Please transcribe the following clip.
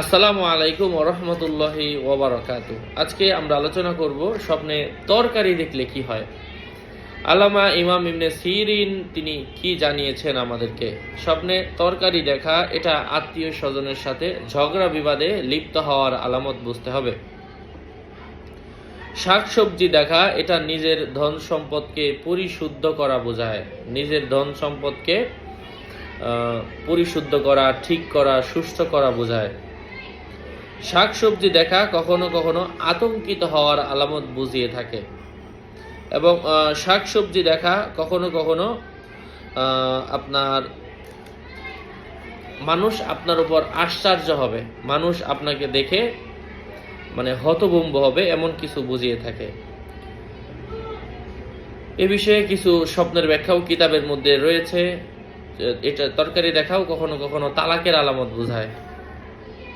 আসসালামু আলাইকুম ওরহমতুল্লাহি ওবরাকাত আজকে আমরা আলোচনা করব স্বপ্নে তরকারি দেখলে কি হয়। আলামা ইমাম ইমনে সিরিন, তিনি কি জানিয়েছেন আমাদেরকে? স্বপ্নে তরকারি দেখা, এটা আত্মীয় স্বজনের সাথে ঝগড়া বিবাদে লিপ্ত হওয়ার আলামত বুঝতে হবে। শাকসবজি দেখা, এটা নিজের ধন সম্পদকে পরিশুদ্ধ করা বোঝায়। নিজের ধন সম্পদকে পরিশুদ্ধ করা, ঠিক করা, সুস্থ করা বোঝায়। শাকসবজি দেখা কখনো কখনো আতঙ্কিত হওয়ার আলামত বুঝিয়ে থাকে। এবং শাকসবজি দেখা কখনো কখনো আপনার মানুষ আপনার উপর আশ্চর্য হবে। মানুষ আপনাকে দেখে মানে হতভম্ব হবে এমন কিছু বুঝিয়ে থাকে। এ বিষয়ে কিছু স্বপ্নের ব্যাখ্যাও কিতাবের মধ্যে রয়েছে। এটা তরকারি দেখাও কখনো কখনো তালাকের আলামত বোঝায়।